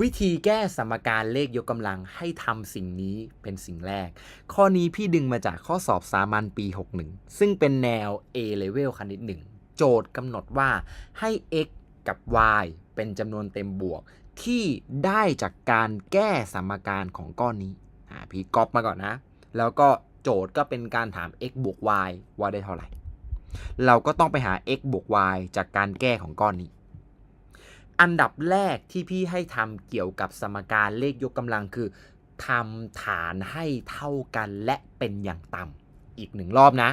วิธีแก้สมการเลขยกกำลังให้ทำสิ่งนี้เป็นสิ่งแรก ข้อนี้พี่ดึงมาจากข้อสอบสามัญปี 61 ซึ่งเป็นแนว A level คณิต1 โจทย์กำหนดว่าให้ x กับ y เป็นจำนวนเต็มบวก ที่ได้จากการแก้สมการของก้อนนี้อ่าพี่ก๊อปมาก่อนนะ แล้วก็โจทย์ก็เป็นการถาม x บวก y ว่าได้เท่าไหร่ เราก็ต้องไปหา x บวก y จากการแก้ของก้อนนี้ อันดับแรกที่พี่ให้ทำเกี่ยวกับสมการเลขยกกำลังคือทำฐานให้เท่ากันและเป็นอย่างต่ำอีกหนึ่งรอบนะ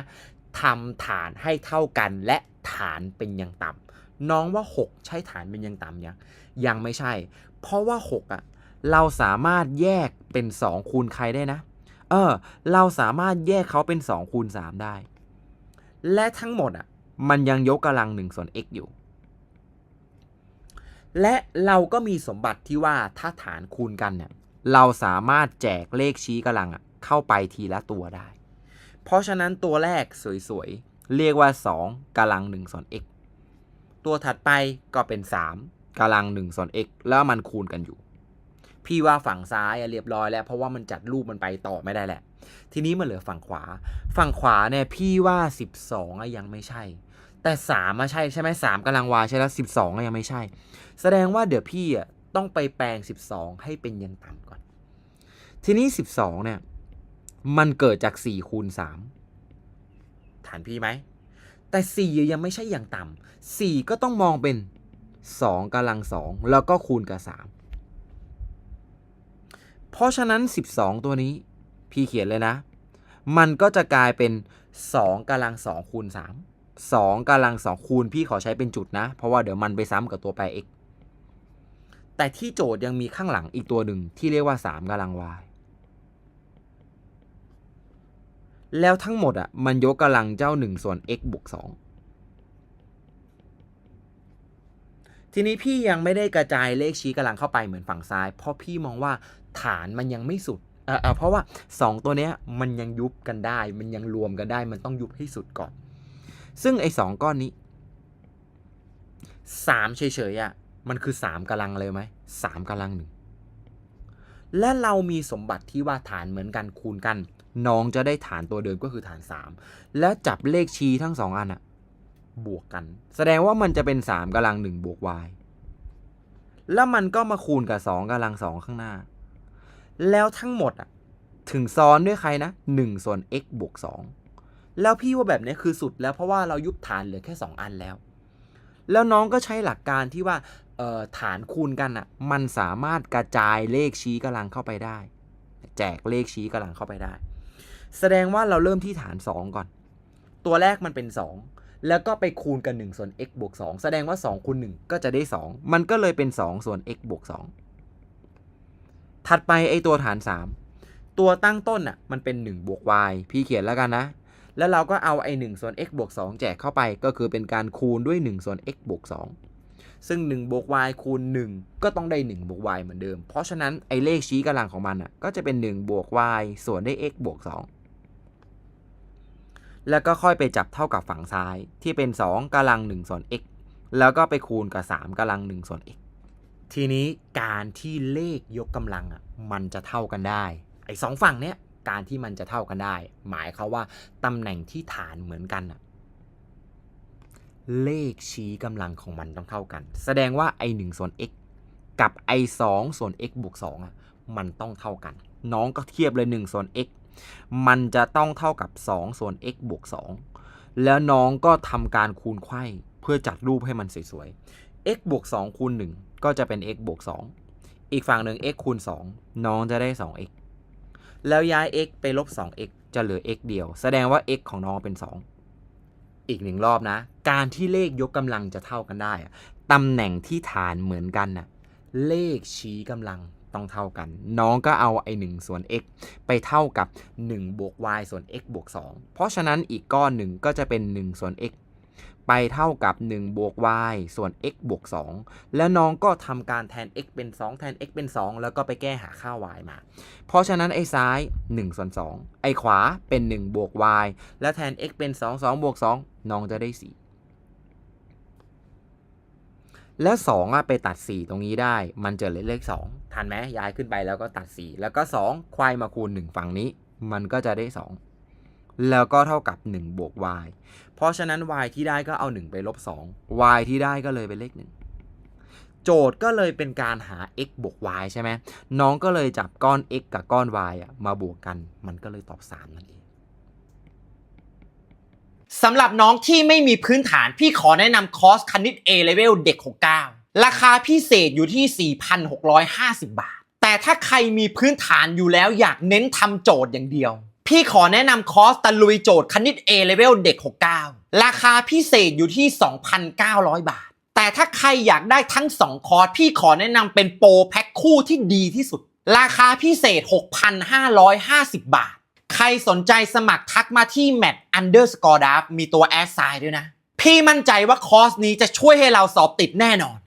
ทำฐานให้เท่ากันและฐานเป็นอย่างต่ำน้องว่า 6 ใช่ฐานเป็นอย่างต่ำยังยังไม่ใช่ เพราะว่า6อะเราสามารถแยกเป็น 2 คูณใครได้นะ เออ เราสามารถแยกเขาเป็น 2 คูณ 3 ได้ และทั้งหมดอะ มันยังยกกำลัง1ส่วน x อยู่ และเราก็มีสมบัติที่ว่าถ้าฐานคูณกันเนี่ยเราสามารถแจกเลขชี้กำลังเข้าไปทีละตัวได้ เพราะฉะนั้นตัวแรกสวยๆ เรียกว่า 2กำลัง1ส่วน x ตัวถัดไปก็เป็น 3กำลัง1ส่วน x แล้วมันคูณกันอยู่ พี่ว่าฝั่งซ้ายเรียบร้อยแล้ว เพราะว่ามันจัดรูปมันไปต่อไม่ได้แหละ ทีนี้มันเหลือฝั่งขวา ฝั่งขวาเนี่ยพี่ว่า 12อยังไม่ใช่ แต่3มาใช่ใช่ไหมสามกำลังวาใช่แล้ว12อะยังไม่ใช่ แสดงว่าเดี๋ยวพี่อะต้องไปแปลง12ให้เป็นยังต่ำก่อน ทีนี้12เนี่ย มันเกิดจาก4คูณ3ฐานพี่ไหม แต่4ยังไม่ใช่อย่างต่ำ4ก็ต้องมองเป็น2กำลัง2แล้วก็คูณกับ3เพราะฉะนั้น 12 ตัวนี้ พี่เขียนเลยนะ มันก็จะกลายเป็น 2กำลัง2คูณ3 2กำลัง2คูณพี่ขอใช้เป็นจุดนะ เพราะว่าเดี๋ยวมันไปซ้ำกับตัวแปร x แต่ที่โจทย์ยังมีข้างหลังอีกตัวหนึ่งที่เรียกว่า 3กำลัง y แล้วทั้งหมดอะมันยกกำลังเจ้า 1 ส่วน x บวก2ทีนี้พี่ยังไม่ได้กระจายเลขชี้กำลังเข้าไปเหมือนฝั่งซ้าย เพราะพี่มองว่าฐานมันยังไม่สุดเออเพราะว่า 2 ตัวเนี้ยมันยังยุบกันได้ มันยังรวมกันได้ มันต้องยุบให้สุดก่อน ซึ่งไอ้สก้อนนี้3เฉยๆอะมันคือ3กำลังเลยไหมสามกำลังหนึ่งและเรามีสมบัติที่ว่าฐานเหมือนกันคูณกัน น้องจะได้ฐานตัวเดิมก็คือฐาน 3 แล้วจับเลขชี้ทั้งสองอันอะบวกกัน แสดงว่ามันจะเป็น 3กำลัง1บวก y แล้วมันก็มาคูณกับ 2กำลัง 2 ข้างหน้า แล้วทั้งหมดอะถึงซ้อนด้วยใครนะ 1 ส่วน x บวก 2 แล้วพี่ว่าแบบนี้คือสุดแล้วเพราะว่าเรายุบฐานเหลือแค่ 2 อันแล้ว แล้วน้องก็ใช้หลักการที่ว่าฐานคูณกันอะ่ะมันสามารถกระจายเลขชี้กำลังเข้าไปได้ แจกเลขชี้กำลังเข้าไปได้ แสดงว่าเราเริ่มที่ฐาน 2 ก่อน ตัวแรกมันเป็น 2 แล้วก็ไปคูณกัน1ส่วน x บวก2แสดงว่า2คูณ1ก็จะได้ 2 มันก็เลยเป็น 2 ส่วน x บวก2ถัดไปไอตัวฐาน 3 ตัวตั้งต้นอะมันเป็น 1 บวก y พี่เขียนแล้วกันนะ แล้วเราก็เอาไอ้1ส่วน x บวก2แจกเข้าไปก็คือเป็นการคูณด้วย1ส่วน x บวก2ซึ่ง1บวก y คูณ 1 ก็ต้องได้1บวก y เหมือนเดิม เพราะฉะนั้นไอ้เลขชี้กำลังของมันอะก็จะเป็น1บวก y ส่วนด้วย x บวก2แล้วก็ค่อยไปจับเท่ากับฝั่งซ้ายที่เป็น 2กำลัง1ส่วน x แล้วก็ไปคูณกับ 3กำลัง1ส่วน x ทีนี้การที่เลขยกกำลังอะมันจะเท่ากันได้ ไอ้สองฝั่งเนี้ย การที่มันจะเท่ากันได้ หมายเขาว่าตำแหน่งที่ฐานเหมือนกันอะเลขชี้กำลังของมันต้องเท่ากัน แสดงว่า i 1ส่วน x กับ i 2ส่วน x บวก2อะมันต้องเท่ากัน น้องก็เทียบเลย1ส่วน x มันจะต้องเท่ากับ 2 ส่วน x บวก 2 แล้วน้องก็ทำการคูณไข่เพื่อจัดรูปให้มันสวยๆ x บวก 2 คูณ 1 ก็จะเป็น x บวก 2 อีกฝั่งหนึ่ง x คูณ 2 น้องจะได้ 2x แล้วย้าย x ไปลบ 2x จะเหลือ x เดียว แสดงว่า x ของน้องเป็น 2 อีกหนึ่งรอบนะ การที่เลขยกกำลังจะเท่ากันได้ตำแหน่งที่ฐานเหมือนกันน่ะเลขชี้กำลังต้องเท่ากัน น้องก็เอาไอ้หนึ่งส่วน x ไปเท่ากับ1บวก y ส่วน x บวก2เพราะฉะนั้นอีกก้อนหนึ่งก็จะเป็น1ส่วน x ไปเท่ากับ 1 บวก y ส่วน x บวก 2 แล้วน้องก็ทำการแทน x เป็น 2 แทน x เป็น 2 แล้วก็ไปแก้หาค่า y มา เพราะฉะนั้นไอ้ซ้าย 1 ส่วน 2 ไอ้ขวาเป็น 1 บวก y แล้วแทน x เป็น 2 2 บวก 2 น้องจะได้ 4 แล้ว2อะไปตัด 4 ตรงนี้ได้ มันจะเหลือเลข 2 ทันไหมย้ายขึ้นไปแล้วก็ตัด 4 แล้วก็ 2 ควายมาคูณ 1 ฝั่งนี้ มันก็จะได้ 2 แล้วก็เท่ากับ1บวก y เพราะฉะนั้น y ที่ได้ก็เอา 1 ไปลบ 2 y ที่ได้ก็เลยเป็นเลข 1 โจทย์ก็เลยเป็นการหา x บวก y ใช่ไหมน้องก็เลยจับก้อน x กับก้อน y อะมาบวกกัน มันก็เลยตอบ 3 นั่นเองสำหรับน้องที่ไม่มีพื้นฐาน พี่ขอแนะนำคอร์สคณิต A Level เด็ก 69 ราคาพิเศษอยู่ที่ 4,650 บาท แต่ถ้าใครมีพื้นฐานอยู่แล้วอยากเน้นทำโจทย์อย่างเดียว พี่ขอแนะนำคอร์สตะลุยโจทย์คณิต A Level เด็ก 69 ราคาพิเศษอยู่ที่ 2,900 บาท แต่ถ้าใครอยากได้ทั้ง 2 คอร์ส พี่ขอแนะนำเป็นโปรแพ็คคู่ที่ดีที่สุด ราคาพิเศษ 6,550 บาท ใครสนใจสมัครทักมาที่ mat underscore d a f มีตัวแอดไซด์ด้วยนะ พี่มั่นใจว่าคอร์สนี้จะช่วยให้เราสอบติดแน่นอน